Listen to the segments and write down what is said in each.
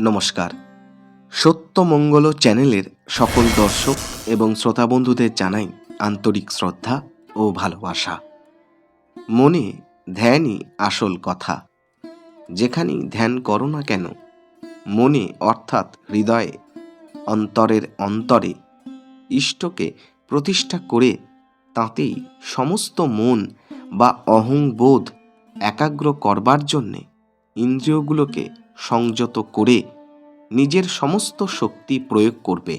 নমস্কার। সত্যমঙ্গল চ্যানেলের সকল দর্শক এবং শ্রোতা বন্ধুদের জানাই আন্তরিক শ্রদ্ধা ও ভালোবাসা। মনে ধ্যানই আসল কথা। যেখানেই ধ্যান করো না কেন, মনে অর্থাৎ হৃদয়ে, অন্তরের অন্তরে, ইষ্টকে প্রতিষ্ঠা করে তাতেই সমস্ত মন বা অহংবোধ একাগ্র করবার জন্যে ইন্দ্রিয়গুলোকে সংযত করে নিজের সমস্ত শক্তি প্রয়োগ করবে।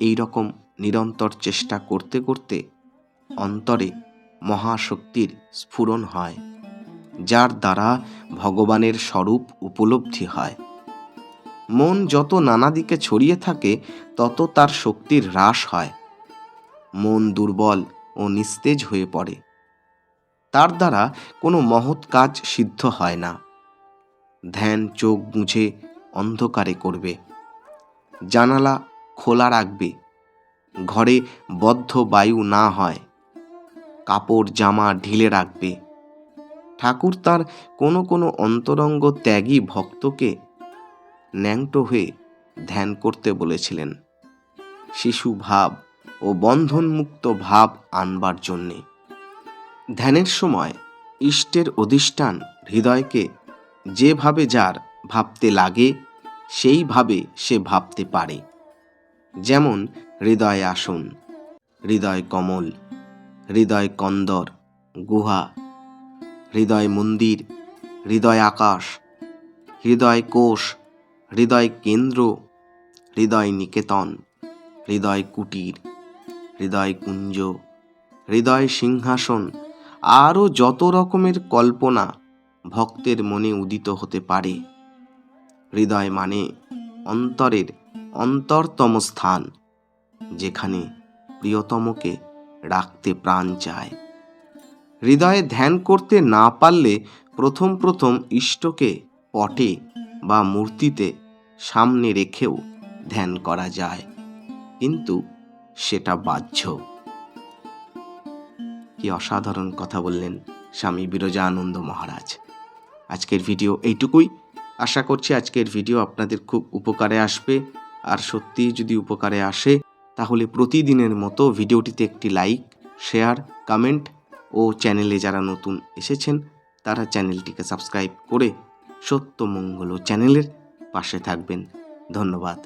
এই রকম নিরন্তর চেষ্টা করতে করতে অন্তরে মহাশক্তির স্ফুরণ হয়, যার দ্বারা ভগবানের স্বরূপ উপলব্ধি হয়। মন যত নানা দিকে ছড়িয়ে থাকে, তত তার শক্তির হ্রাস হয়। মন দুর্বল ও নিস্তেজ হয়ে পড়ে। তার দ্বারা কোনো মহৎ কাজ সিদ্ধ হয় না। ধ্যান চোখ বুঝে অন্ধকারে করবে। জানালা খোলা রাখবে। ঘরে বদ্ধ বায়ু না হয়। কাপড় জামা ঢিলে রাখবে। ঠাকুর তার কোনো কোনো অন্তরঙ্গ ত্যাগী ভক্তকে ন্যাংটো হয়ে ধ্যান করতে বলেছিলেন। শিশু ভাব ও বন্ধনমুক্ত ভাব আনবার জন্যে। ধ্যানের সময় ইষ্টের অধিষ্ঠান হৃদয়কে যেভাবে যার ভাবতে লাগে, সেইভাবে সে ভাবতে পারে। যেমন, হৃদয় আসন, হৃদয় কমল, হৃদয় কন্দর, গুহা, হৃদয় মন্দির, হৃদয় আকাশ, হৃদয় কোষ, হৃদয় কেন্দ্র, হৃদয় নিকেতন, হৃদয় কুটির, হৃদয় কুঞ্জ, হৃদয় সিংহাসন, আরও যত রকমের কল্পনা ভক্তের মনে উদিত হতে পারে। হৃদয় মানে অন্তরের অন্তরতম স্থান, যেখানে প্রিয়তমকে রাখতে প্রাণ চায়। হৃদয়ে ধ্যান করতে না পারলে প্রথম প্রথম ইষ্টকে পটে বা মূর্তিতে সামনে রেখেও ধ্যান করা যায়, কিন্তু সেটা বাহ্য। কি অসাধারণ কথা বললেন স্বামী বিরজানন্দ মহারাজ। আজকের ভিডিও এইটুকুই। আশা করছি আজকের ভিডিও আপনাদের খুব উপকারে আসবে। আর সত্যি যদি উপকারে আসে, তাহলে প্রতিদিনের মতো ভিডিওটিতে একটি লাইক, শেয়ার, কমেন্ট ও চ্যানেলে যারা নতুন এসেছেন, তারা চ্যানেলটিকে সাবস্ক্রাইব করে সত্যমঙ্গল চ্যানেলের পাশে থাকবেন। ধন্যবাদ।